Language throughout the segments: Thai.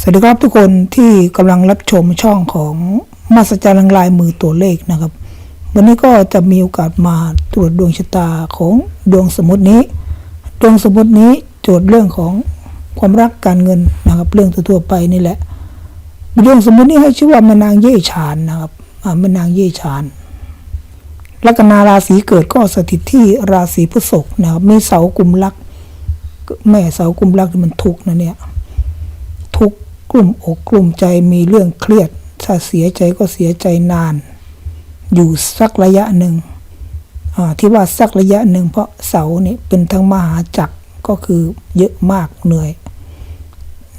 สวัสดีครับทุกคนที่กำลังรับชมช่องของมาสจารย์ลายมือตัวเลขนะครับ วันนี้ก็จะมีโอกาสมาตรวจดวงชะตาของดวงสมมตินี้ ดวงสมมตินี้โจทย์เรื่องของความรักการเงินนะครับ เรื่องทั่วไปนี่แหละดวงสมมตินี้ให้ชื่อว่าแม่นางเย่ฉานนะครับอ่าแม่นางเย่ฉานลัคนาราศีเกิดก็สถิตที่ราศีพฤษภนะครับมีเสากุมลักแม่เสากุมลักมันทุกนะเนี่ย กลุ่มอกกลุ่มใจมีเรื่องเครียด ถ้าเสียใจก็เสียใจนาน อยู่สักระยะหนึ่งที่ว่าสักระยะหนึ่งเพราะเสาเนี่เป็นทั้งมหาจักรก็คือเยอะมากเหนื่อย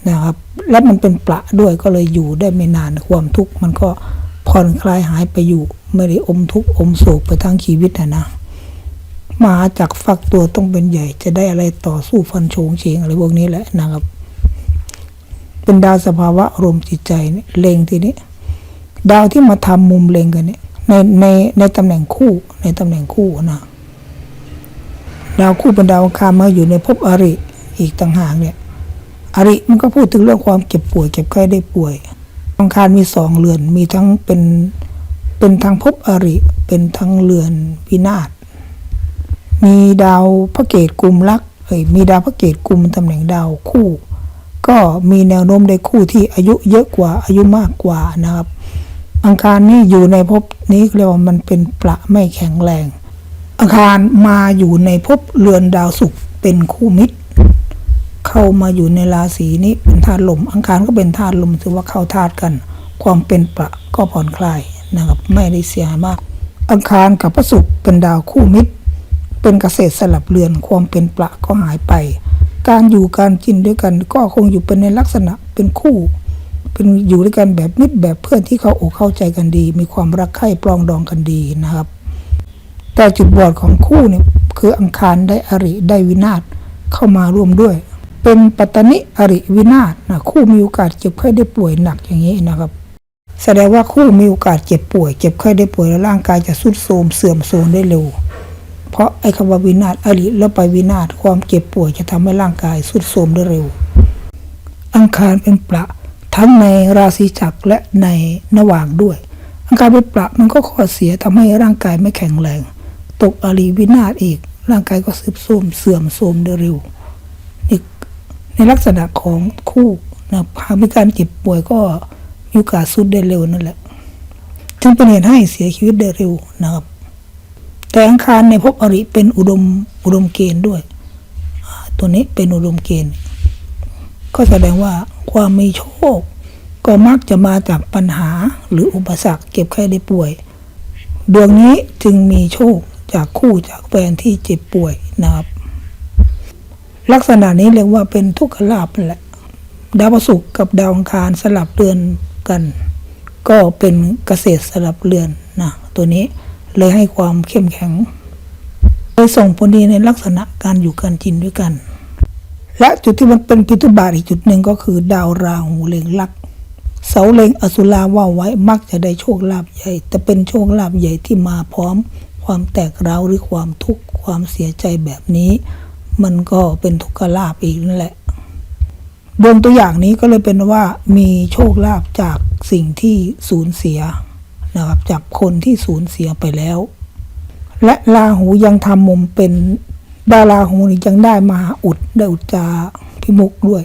นะครับ และมันเป็นประด้วยก็เลยอยู่ได้ไม่นานความทุกข์มันก็ผ่อนคลายหายไปอยู่ ไม่ได้อมทุกข์อมโศกไปทั้งชีวิตนะนะมหาจักรฟักตัวต้องเป็นใหญ่จะได้อะไรต่อสู้ฟันโฉงเฉงอะไรพวกนี้แหละนะครับ เป็นดาวสภาวะอารมณ์จิตใจเนี่ยเล็งทีนี้ ดาวที่มาทำมุมเล็งกันเนี่ยในในในตำแหน่งคู่ในตำแหน่งคู่นะดาวคู่เป็นดาวองคามาอยู่ในภพอริอีกต่างหากเนี่ยอริมันก็พูดถึงเรื่องความเจ็บป่วยเจ็บไข้ได้ป่วยอังคารมีสองเรือนมีทั้งเป็นเป็นทั้งภพอริเป็นทั้งเรือนวินาศมีดาวพระเกตกลุ่มลักเอ้ยมีดาวพระเกตกลุ่มตำแหน่งดาวคู่ ก็มีแนวโน้มได้คู่ที่อายุเยอะกว่าอายุมากกว่านะครับ อังคารนี่อยู่ในภพนี้เรียกว่ามันเป็นประไม่แข็งแรง อังคารมาอยู่ในภพเรือนดาวศุกร์เป็นคู่มิตร เข้ามาอยู่ในราศีนี้เป็นธาตุลม อังคารก็เป็นธาตุลมถือว่าเข้าธาตุกัน ความเป็นประก็ผ่อนคลายนะครับ ไม่ได้เสียหายมาก อังคารกับพระศุกร์เป็นดาวคู่มิตร เป็นเกษตรสลับเรือนความเป็นประก็หายไป การอยู่การกินด้วยกัน ก็คงอยู่เป็นในลักษณะเป็นคู่ เป็นอยู่ด้วยกันแบบมิตรแบบเพื่อนที่เขาอกเข้าใจกันดี มีความรักใคร่ปรองดองกันดีนะครับ แต่จุดบอดของคู่เนี่ยคืออังคารได้อริได้วินาศเข้ามาร่วมด้วย เป็นปัตตนิอริวินาศนะคู่มีโอกาสเจ็บไข้ได้ป่วยหนักอย่างนี้นะครับแสดงว่าคู่มีโอกาสเจ็บป่วย เจ็บไข้ได้ป่วยแล้วร่างกายจะทรุดโทรมเสื่อมโทรมได้เร็ว เพราะไอ้คำว่าวินาศอริแล้วไปวินาศความเจ็บป่วยจะทำให้ร่างกายทรุดโทรมได้เร็ว อังคารเป็นประทั้งในราศีจักรและในนว่างด้วย อังคารเป็นประมันก็ข้อเสียทำให้ร่างกายไม่แข็งแรง ตกอริวินาศอีก ร่างกายก็ซึมโทรมเสื่อมโทรมได้เร็วอีกในลักษณะของคู่นะหากมีการเจ็บป่วยก็มีโอกาสสุดได้เร็วนั่นแหละ จึงเป็นเหตุให้เสียชีวิตได้เร็วนะครับ แต่อังคารในภพอริเป็นอุดมอุดมเกณฑ์ด้วย ตัวนี้เป็นอุดมเกณฑ์ ก็แสดงว่าความมีโชค ก็มักจะมาจากปัญหาหรืออุปสรรคเก็บไข้ได้ป่วย ดวงนี้จึงมีโชคจากคู่จากแฟนที่เจ็บป่วยนะครับ ลักษณะนี้เรียกว่าเป็นทุกขลาภแหละ ดาวพฤหัสกับดาวอังคารสลับเรือนกัน ก็เป็นเกษตรสลับเรือนนะตัวนี้ เลยให้ความเข้มแข็งเลยส่งผลดีในลักษณะการอยู่การกินด้วยกัน และจุดที่มันเป็นพิทุบาทอีกจุดหนึ่งก็คือ ดาวราหูเล็งลัก เสาเล็งอสุราว่าไว้มักจะได้โชคลาภใหญ่ แต่เป็นโชคลาภใหญ่ที่มาพร้อม ความแตกร้าวหรือความทุกข์ความเสียใจแบบนี้ มันก็เป็นทุกขลาภอีกนั่นแหละดวงตัวอย่างนี้ก็เลยเป็นว่ามีโชคลาภจากสิ่งที่สูญเสีย นะครับจากคนที่สูญเสียไปแล้ว และราหูยังทำมุมเป็นดาราหูนี่ยังได้มหาอุดได้อุจจาพิมุกด้วย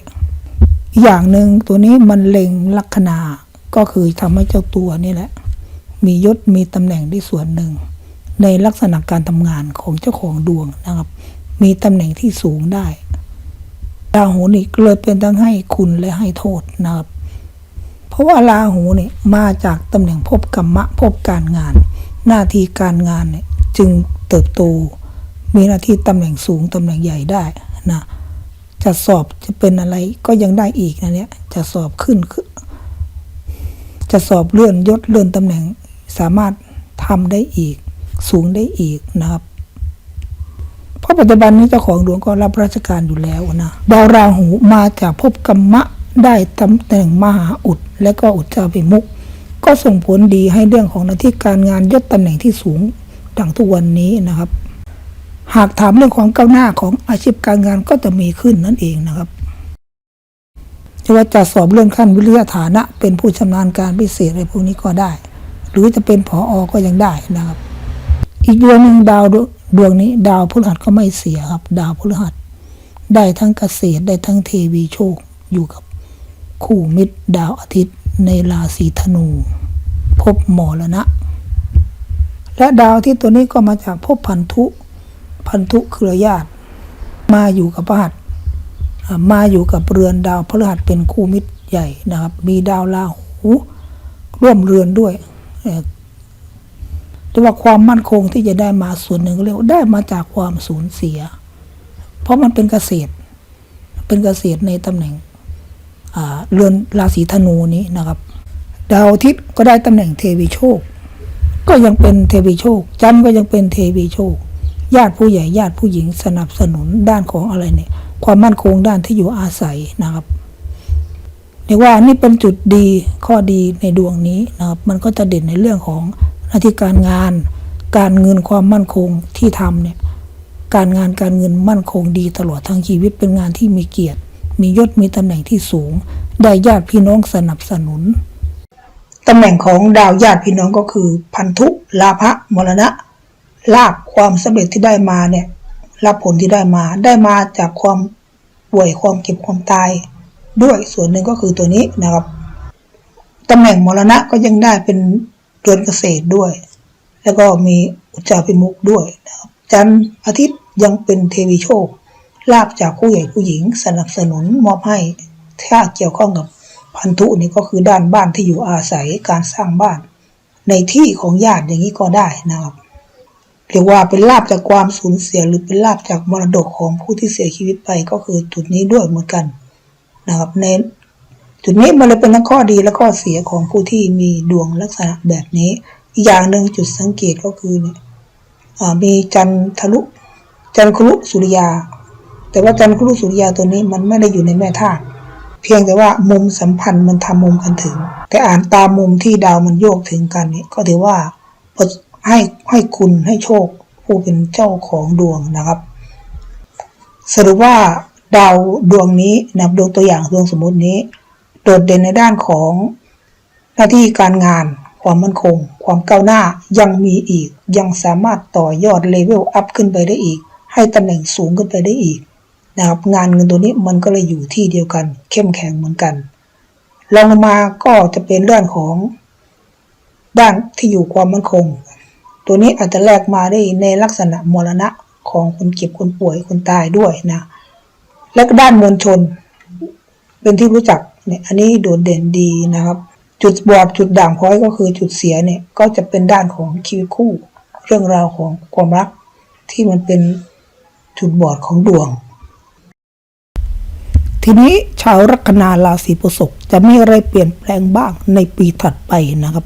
อีกอย่างหนึ่งตัวนี้มันเล็งลัคนาก็คือทำให้เจ้าตัวนี่แหละ มียศมีตำแหน่งที่ส่วนหนึ่ง ในลักษณะการทำงานของเจ้าของดวงนะครับ มีตำแหน่งที่สูงได้ราหูนี่ก็เลยเป็นทั้งให้คุณและให้โทษนะครับ เพราะว่าราหูเนี่ยมาจากตำแหน่งภพกรรมะภพการงาน หน้าที่การงานเนี่ยจึงเติบโต มีหน้าที่ตำแหน่งสูงตำแหน่งใหญ่ได้นะจะสอบจะเป็นอะไรก็ยังได้อีกนะเนี่ยจะสอบขึ้นขึ้นจะสอบเลื่อนยศเลื่อนตำแหน่งสามารถทำได้อีก สูงได้อีกนะครับเพราะปัจจุบันนี้เจ้าของดวงก็รับราชการอยู่แล้วนะดาวราหูมาจากภพกรรมะ ได้ตำแหน่งมหาอุดและก็อุจจาพิมุกก็ส่งผลดีให้เรื่องของหน้าที่การงานยศตำแหน่งที่สูงดังทุกวันนี้นะครับ หากถามเรื่องของก้าวหน้าของอาชีพการงานก็จะมีขึ้นนั่นเองนะครับจะว่าจะสอบเลื่อนขั้นวิทยาฐานะ เป็นผู้ชำนาญการพิเศษอะไรพวกนี้ก็ได้ หรือจะเป็นผออก็ยังได้นะครับ อีกดวงหนึ่งดาวดวดวงนี้ ดาวพฤหัสก็ไม่เสียครับ ดาวพฤหัส ได้ทั้งเกษตรได้ทั้งเทวีโชคอยู่กับ คู่มิตรดาวอาทิตย์ในราศีธนู พบหมอละนะและดาวที่ตัวนี้ก็มาจากภพพันธุ พันธุเครือญาติ มาอยู่กับพระหัสอ่ามาอยู่กับเรือนดาวพฤหัสเป็นคู่มิตรใหญ่นะครับ มีดาวราหูร่วมเรือนด้วยแต่ว่าความมั่นคงที่จะได้มาส่วนหนึ่งเรียกว่าได้มาจากความสูญเสีย เพราะมันเป็นเกษตร เป็นเกษตรในตำแหน่ง เรือนราศีธนูนี้นะครับ ดาวอาทิตย์ก็ได้ตำแหน่งเทวีโชค ก็ยังเป็นเทวีโชคจันทร์ก็ยังเป็นเทวีโชค ญาติผู้ใหญ่ญาติผู้หญิงสนับสนุนด้านของอะไรเนี่ย ความมั่นคงด้านที่อยู่อาศัยนะครับเรียกว่านี่เป็นจุดดีข้อดีในดวงนี้นะครับ มันก็จะเด่นในเรื่องของหน้าที่การงาน การเงินความมั่นคงที่ทำเนี่ยการงานการเงินมั่นคงดีตลอดทั้งชีวิตเป็นงานที่มีเกียรติ มียศมีตำแหน่งที่สูง ได้ญาติพี่น้องสนับสนุนตำแหน่งของดาวญาติพี่น้องก็คือ พันธุลาภะมรณะ ลาภความสำเร็จที่ได้มาเนี่ยรับผลที่ได้มาได้มาจากความป่วยความเก็บความตาย ด้วยส่วนหนึ่งก็คือตัวนี้นะครับตำแหน่งมรณะก็ยังได้เป็นเรือนเกษตรด้วย แล้วก็มีอุจจาพิมุกด้วยนะครับจันทร์อาทิตย์ยังเป็นเทวีโชค ลาบจากผู้ใหญ่ผู้หญิง สนับสนุนมอบให้ถ้าเกี่ยวข้องกับพันธุนี่ก็คือด้านบ้านที่อยู่อาศัยการสร้างบ้าน ในที่ของญาติอย่างนี้ก็ได้นะครับเรียกว่าเป็นลาบจากความสูญเสียหรือเป็นลาบจากมรดกของผู้ที่เสียชีวิตไปก็คือจุดนี้ด้วยเหมือนกันนะครับในจุดนี้มันเลยเป็นทั้งข้อดีและข้อเสียของผู้ที่มีดวงลักษณะแบบนี้ อีกอย่างหนึ่งจุดสังเกตก็คือเนี่ยอ่ามีจันทรุจันทรุสุริยา แต่ว่าจันทรุสุริยาตัวนี้มันไม่ได้อยู่ในแม่ธาตุเพียงแต่ว่ามุมสัมพันธ์มันทำมุมกันถึง แต่อ่านตามมุมที่ดาวมันโยกถึงกันนี่ก็ถือว่าให้ให้คุณให้โชคผู้เป็นเจ้าของดวงนะครับ สรุปว่าดาวดวงนี้นะดวงตัวอย่างดวงสมมตินี้ โดดเด่นในด้านของหน้าที่การงาน ความมั่นคง ความก้าวหน้ายังมีอีก ยังสามารถต่อยอดเลเวลอัพขึ้นไปได้อีก ให้ตำแหน่งสูงขึ้นไปได้อีก นะครับงานเงินตัวนี้มันก็เลยอยู่ที่เดียวกัน เข้มแข็งเหมือนกันรองลงมาก็จะเป็นเรื่องของด้านที่อยู่ความมั่นคง ตัวนี้อาจจะแลกมาได้ในลักษณะมรณะของคนเก็บคนป่วยคนตายด้วยนะ และก็ด้านมวลชน เป็นที่รู้จักเนี่ยอันนี้โดดเด่นดีนะครับ จุดบอดจุดด่างพร้อยก็คือจุดเสียเนี่ยก็จะเป็นด้านของชีวิตคู่ เรื่องราวของความรักที่มันเป็นจุดบอดของดวง ทีนี้ชาวลัคนาราศีพฤษภจะมีอะไรเปลี่ยนแปลงบ้างในปีถัดไปนะครับ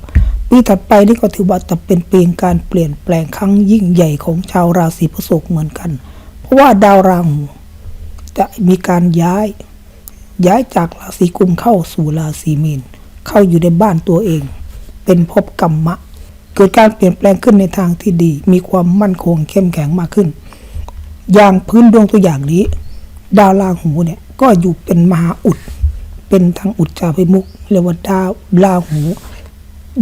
ปีถัดไปนี่ก็ถือว่าจะเป็นปีการเปลี่ยนแปลงครั้งยิ่งใหญ่ของชาวราศีพฤษภเหมือนกัน เพราะว่าดาวราหูจะมีการย้าย ย้ายจากราศีกุมเข้าสู่ราศีมีนเข้าอยู่ในบ้านตัวเอง เป็นภพกรรมะ เกิดการเปลี่ยนแปลงขึ้นในทางที่ดี มีความมั่นคงเข้มแข็งมากขึ้น อย่างพื้นดวงตัวอย่างนี้ ดาวราหูเนี่ย ก็อยู่เป็นมหาอุด เป็นทางอุดจาพิมุกเรียกว่าดาวราหู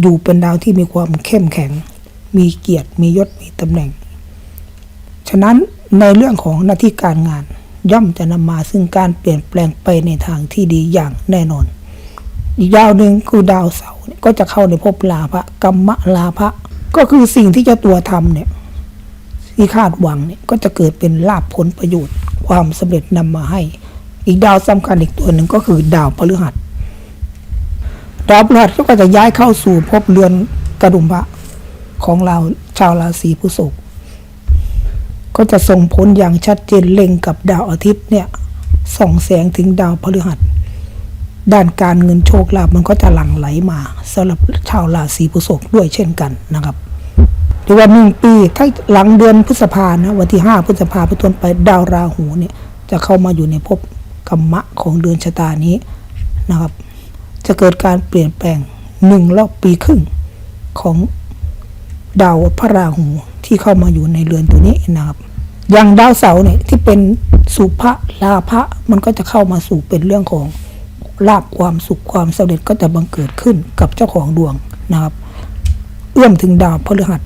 อยู่เป็นดาวที่มีความเข้มแข็ง มีเกียรติ มียศ มีตำแหน่ง ฉะนั้นในเรื่องของหน้าที่การงาน ย่อมจะนำมาซึ่งการเปลี่ยนแปลงไปในทางที่ดีอย่างแน่นอน อีกดาวหนึ่งคือดาวเสาร์ก็จะเข้าในภพลาภะกัมมลาภะก็คือสิ่งที่เจะตัวทำเนี่ยที่คาดหวังเนี่ยก็จะเกิดเป็นลาภผลประโยชน์ ความสำเร็จนำมาให้ อีกดาวสำคัญอีกตัวหนึ่งก็คือดาวพฤหัส ดาวพฤหัสก็จะย้ายเข้าสู่ภพเรือนกระดุมพระของเราชาวราศีพฤษภก็จะส่งผลอย่างชัดเจนเล็งกับดาวอาทิตย์เนี่ยส่องแสงถึงดาวพฤหัส ด้านการเงินโชคลาภมันก็จะหลั่งไหลมาสำหรับชาวราศีพฤษภด้วยเช่นกันนะครับหรือว่าหนึ่งปีถ้าหลังเดือนพฤษภานะวันที่ห้าพฤษภาเป็นต้นไปดาวราหูเนี่ยจะเข้ามาอยู่ในภพ กรรมะของเดือนชะตานี้นะครับ จะเกิดการเปลี่ยนแปลงหนึ่งรอบปีครึ่งของดาวพระราหูที่เข้ามาอยู่ในเรือนตัวนี้นะครับ อย่างดาวเสาร์เนี่ยที่เป็นสุภะลาภะมันก็จะเข้ามาสู่เป็นเรื่องของลาบความสุขความสำเร็จก็จะบังเกิดขึ้นกับเจ้าของดวงนะครับ เอื้อมถึงดาวพฤหัส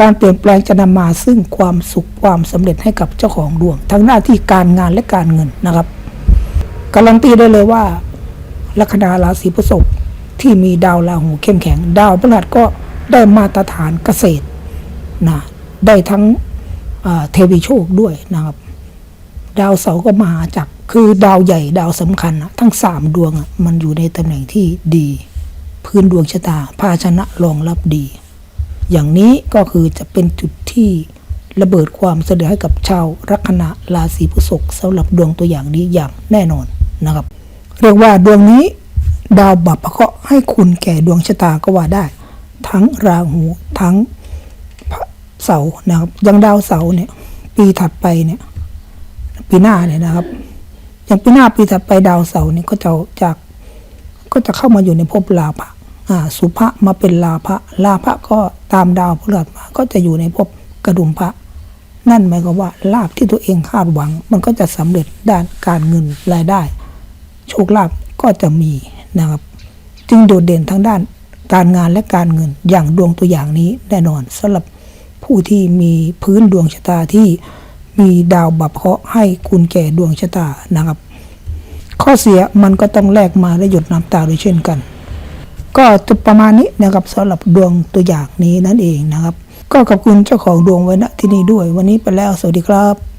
การเปลี่ยนแปลงจะนำมาซึ่งความสุขความสำเร็จให้กับเจ้าของดวง ทั้งหน้าที่การงานและการเงินนะครับ การันตีได้เลยว่า ลัคนาราศีพฤษภที่มีดาวราหูเข้มแข็ง ดาวพฤหัสก็ได้มาตรฐานเกษตรนะได้ทั้งเทวีโชคด้วยนะครับ ดาวเสาร์ก็มหาจักรคือดาวใหญ่ดาวสำคัญ ทั้งสามดวงมันอยู่ในตำแหน่งที่ดี พื้นดวงชะตาภาชนะรองรับดี อย่างนี้ก็คือจะเป็นจุดที่ระเบิดความสะเดือให้กับชาวลัคนาราศีพฤษภสำหรับดวงตัวอย่างนี้อย่างแน่นอนนะครับ เรียกว่าดวงนี้ ดาวบัพพะเคราะห์ให้คุณแก่ดวงชะตาก็ว่าได้ ทั้งราหูทั้งเสานะครับยังดาวเสาเนี่ย ปีถัดไปเนี่ย ปีหน้าเนี่ยนะครับอย่างปีหน้าปีถัดไปดาวเสาเนี่ยก็จะจากก็จะเข้ามาอยู่ในภพลาภะอ่า สุภะมาเป็นลาภะลาภะก็ ตามดาวพฤหัสมาก็จะอยู่ในภพกระดุมพระ นั่นหมายความว่าลาภที่ตัวเองคาดหวัง มันก็จะสำเร็จด้านการเงินรายได้ โชคลาภก็จะมีนะครับ จึงโดดเด่นทั้งด้านการงานและการเงินอย่างดวงตัวอย่างนี้แน่นอนสำหรับผู้ที่มีพื้นดวงชะตาที่มีดาวบัพเคราะห์ให้คุณแก่ดวงชะตานะครับ ข้อเสียมันก็ต้องแลกมาและหยดน้ำตาด้วยเช่นกัน ก็จะประมาณนี้นะครับสำหรับดวงตัวอย่างนี้นั่นเองนะครับ ก็ขอบคุณเจ้าของดวงไว้ณที่นี่ด้วย วันนี้ไปแล้วสวัสดีครับ